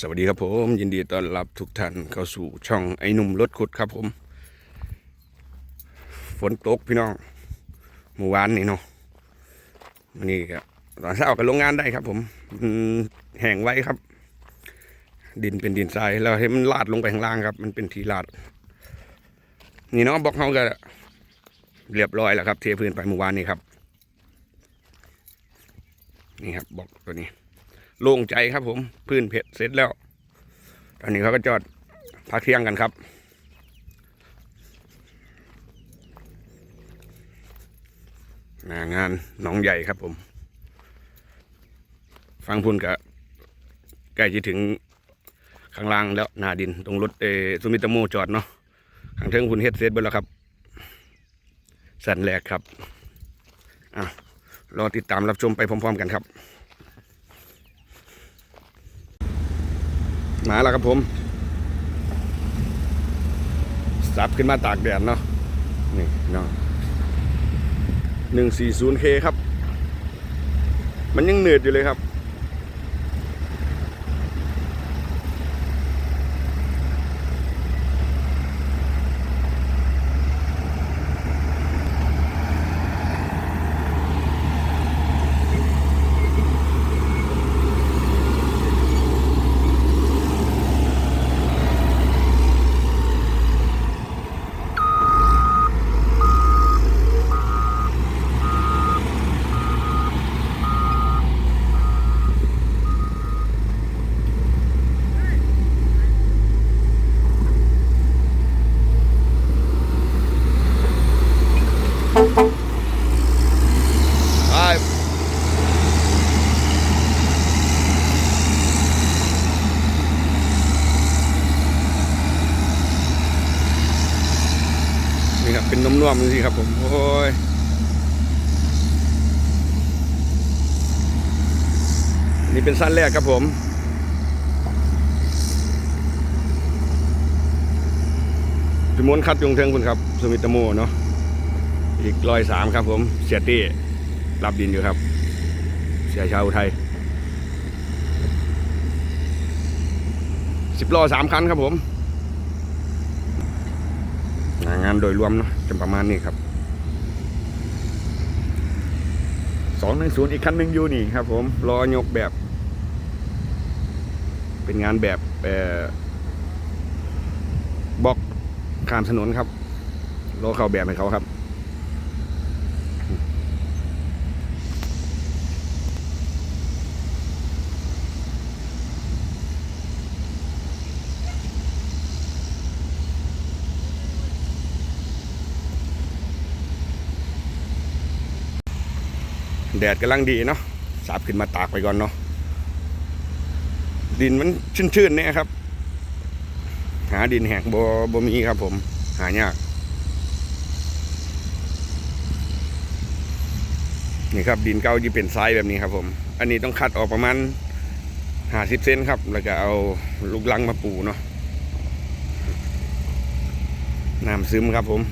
สวัสดีครับผม ยินดีต้อนรับทุกท่านเข้าสู่ช่องไอ้หนุ่มรถขุดครับผม ฝนตกพี่น้องเมื่อวานนี่เนาะวันนี้ก็ตอนเช้าก็ลงงานได้ครับ ผมแห้งไว้ครับ ดินเป็นดินทรายแล้วให้มันลาดลงไปข้างล่างครับ มันเป็นทีลาด นี่เนาะบล็อกเขาก็เรียบร้อยแล้วครับ เทพื้นไปเมื่อวานนี้ครับ นี่ครับบล็อกตัวนี้ โล่งใจครับ ผมพื้นเพชรเสร็จแล้ว ตอนนี้เขาก็จอดพักเที่ยงกันครับหน้างานหนองใหญ่ครับผม ฟังพุ่นกับใกล้จะถึงข้างล่างแล้วนาดิน ตรงรถเอซูมิตโมจอดเนาะข้างเทิงพุ่นเฮ็ดเสร็จไปแล้วครับ สันแรกครับอะรอติดตามรับชมไปพร้อม ๆ กันครับ มาแล้วครับผมสับขึ้นมาตากแดดเนาะนี่เนาะหนึ่งสี่ศูนย์เคครับ มันยังเหนืดอยู่เลยครับ ไปนี่ครับ เป็นนุ่มๆดูสิครับผม โอ้ย นี่นสั้นแรกครับผมจมนคัดยงเทิงคุณครับ สมิตโมเนาะ อีกร้อยสามครับผม เสียตี้รับดินอยู่ครับ เสียชาวอุทัยสิบล้อสามคันครับผม งานโดยรวมเนาะจะประมาณนี้ครับสองหนึ่งศูนย์อีกคันหนึ่งอยู่นี่ครับผม รอยกแบบ เป็นงานแบบบล็อกข้ามถนนครับรอเขาแบบให้เขาครับแดดกำลังดีเนาะสาบขึ้นมาตากไปก่อนเนาะ ดินมันชื้นๆเนี่ยครับ หาดินแหกบ่บ่มีครับผม หายาก นี่ครับดินเก่าที่เป็นทรายแบบนี้ครับผม อันนี้ต้องคัดออกประมาณห้าสิบเซนครับ แล้วก็เอาลูกลังมาปูเนาะน้ำซึมครับผม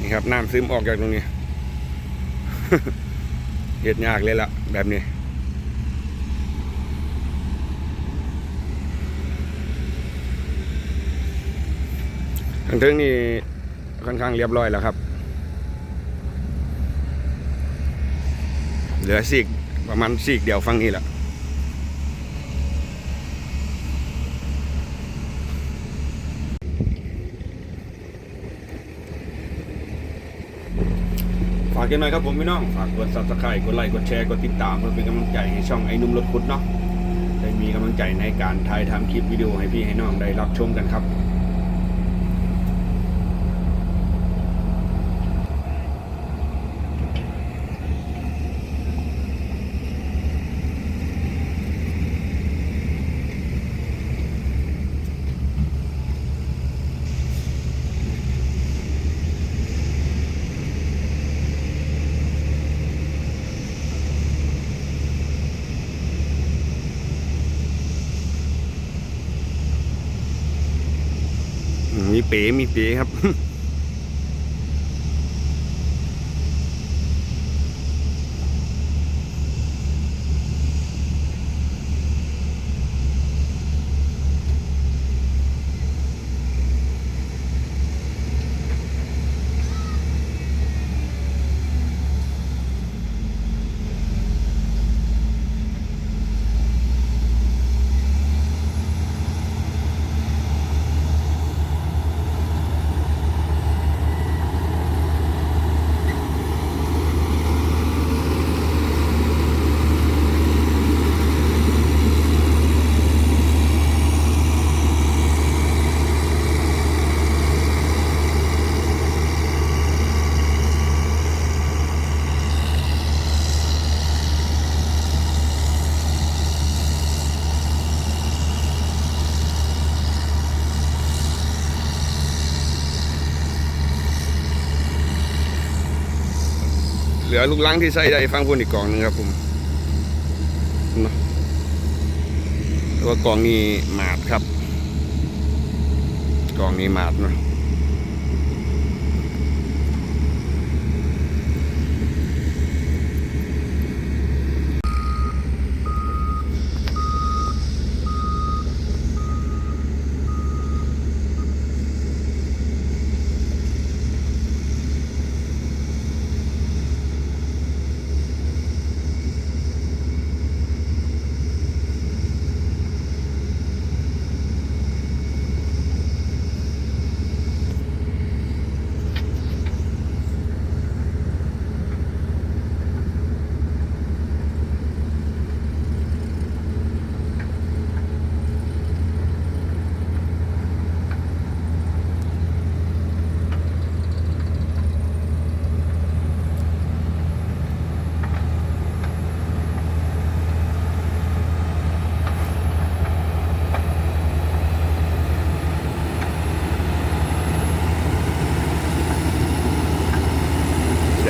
นี่ ครับน้ำซึมออกจากตรงนี้เห็ดยากเลยล่ะแบบนี้ทางเทิงนี่ค่อนข้างเรียบร้อยแล้วครับ เหลือซีกประมาณซีกเดียวฟังนี่แหละ กันหน่อยครับผมพี่น้องฝากกด subscribe กดไลค์กดแชร์กดติดตามเพื่อเป็นกำลังใจให้ช่องไอ้นุ่มรถคุดเนาะได้มีกำลังใจในการถ่ายทำคลิปวิดีโอให้พี่ให้น้องได้รับชมกันครับ เป๋มีเป๋ครับ เหลือลูกลังที่ใส่ได้ฟังพูนอีกกล่องหนึงครับผมตัวกล่องนี้หมาดครับ กล่องนี้หมาดเนาะ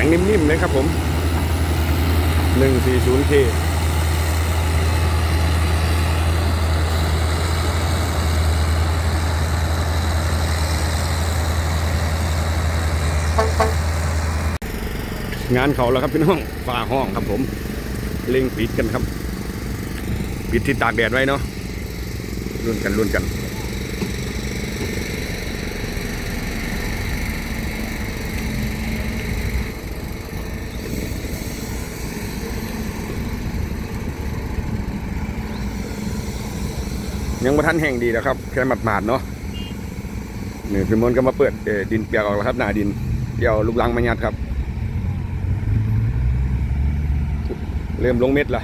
ยงนิ่มๆเลยครับผม 140 k งานเขาแล้วครับพี่น้องฝ่าห้องครับผมเล่งปิดกันครับ ปิดที่ตากแดดไว้เนาะรุ่นกันรุ่นกัน ยังมาทันแห่งดีแล้วครับแค่หมาดๆเนาะนี่พี่มนต์ก็มาเปิดดินเปียกออกแล้วครับหน้าดินเดี๋ยวลูกลังมายัดครับ เริ่มลงเม็ดละ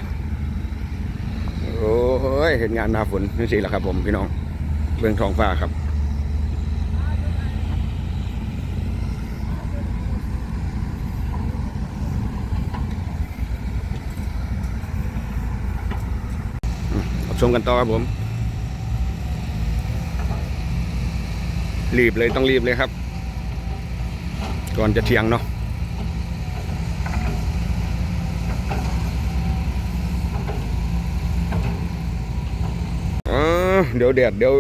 โอ้ยเห็นงานหนาฝนนี่สิแหละครับ ผมพี่น้องเบื้องท้องฟ้าครับชมกันต่อครับผม รีบเลยต้องรีบเลยครับ ก่อนจะเทียงเนาะอ๋อเดี๋ยวแดดเดี๋ยว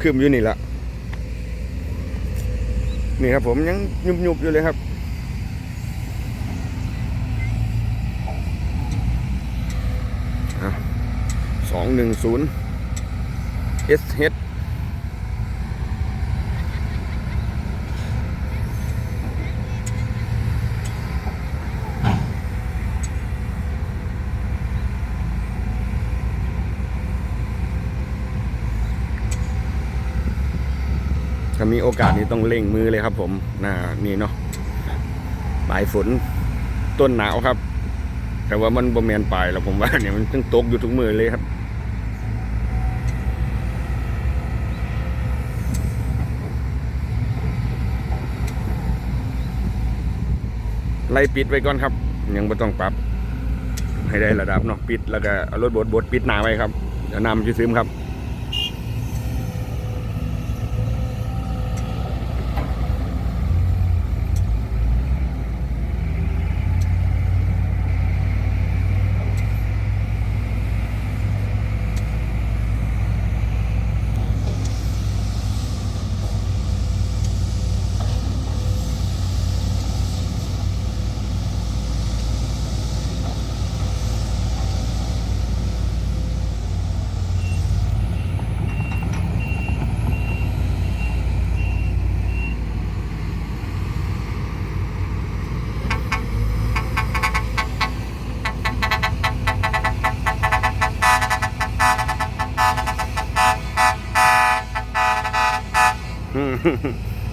คืมอยู่นี่ละนี่ครับผมยังยุบๆอยู่เลยครับ สองหนึ่งศูนย์ S ถ้ามีโอกาสนี้ต้องเร่งมือเลยครับ ผมน่านี่เนาะปลายฝนต้นหนาวครับ แต่ว่ามันบ่แมนปลายแล้วผมว่าเนี่ยมันต้องตกอยู่ทุกมือเลยครับไล่ปิดไว้ก่อนครับ ยังไม่ต้องปรับ ให้ได้ระดับเนาะปิดแล้วก็เอารถบดบดปิดหนาไว้ครับเดี๋ยวน้ำจะซึมครับ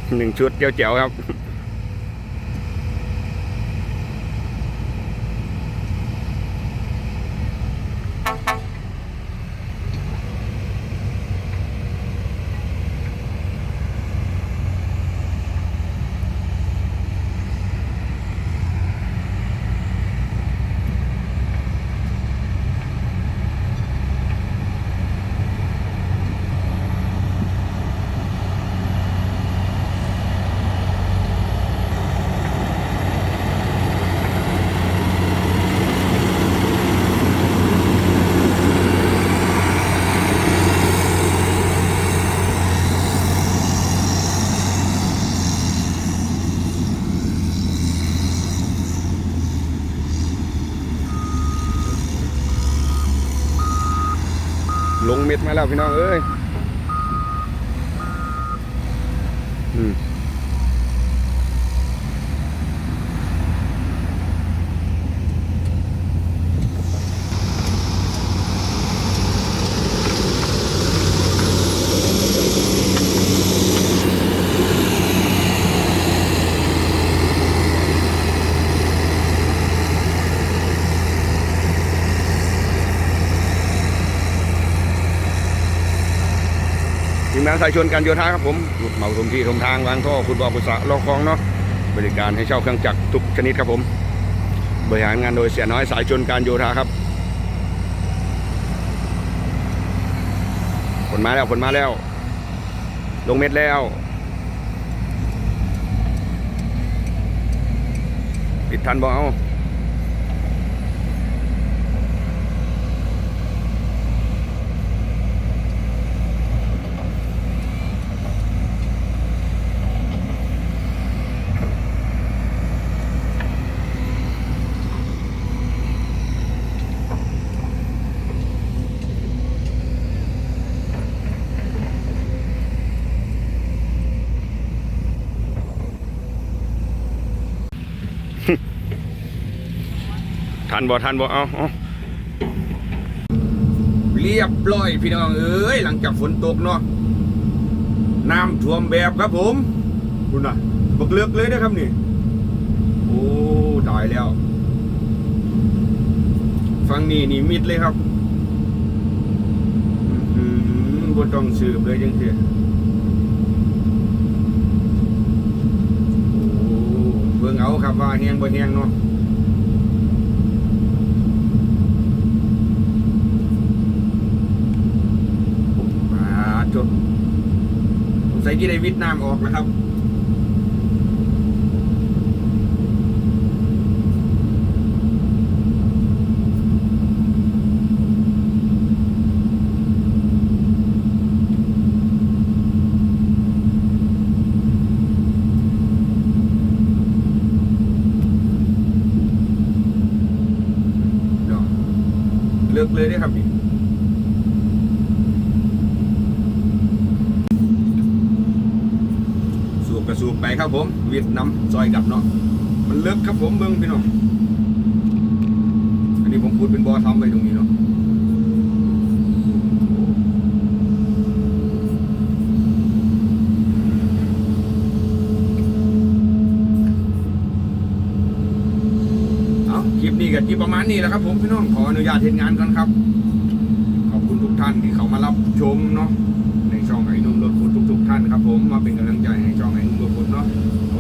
หนึ่ง ชุดเจ๋วๆครับ พี่น้องเอ้ยอืม ทีมงานสายชนการโยธาครับผมหลุดเหมาถมที่ถมทางวางท่อขุดบ่อขุดสะลอกคลองเนาะบริการให้เช่าเครื่องจักรทุกชนิดครับผม บริหารงานโดยเสียน้อยสายชนการโยธาครับผลมาแล้วผลมาแล้ว ลงเม็ดแล้วปิดทันบ่เอา ทันบ่ทันบ่เอาเอาเรียบร้อยพี่น้องเอ้ยหลังจากฝนตกเนาะน้ำท่วมแบบครับผมคุณน่ะบักเลือกเลยนะครับนี่โอ้ตายแล้วฟังนี่นี่มิดเลยครับอืมบ่ต้องสืบเลยจังซี่โอ้เบิ่งเอาครับว่าแห้งบ่แห้งเนาะ มาจบ ที่ได้วิทย์น้ำออกนะครับ เดี๋ยวเลือกเลยได้ครับพี่ สูบกระสูบไปครับผมเวียดนามซอยกับเนาะมันเลิกครับผมเบิ้งพี่น้องอันนี้ผมพูดเป็นบอทำไปตรงนี้เนาะเอาคลิปนี้กับคลิประมาณนี้แหละครับผมพี่น้องขออนุญาตเห็นงานก่อนครับ ขอบคุณทุกท่านที่เขามารับชมเนาะในช่องไอ้นุ่มรถฟุตทุก ๆ ท่านครับผมมาเป็นกำลังใจให้ช่องไอ้นุ่มรถฟุตเนาะ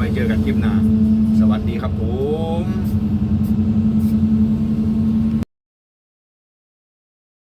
ว้เจอกันคลิปหน้า สวัสดีครับผม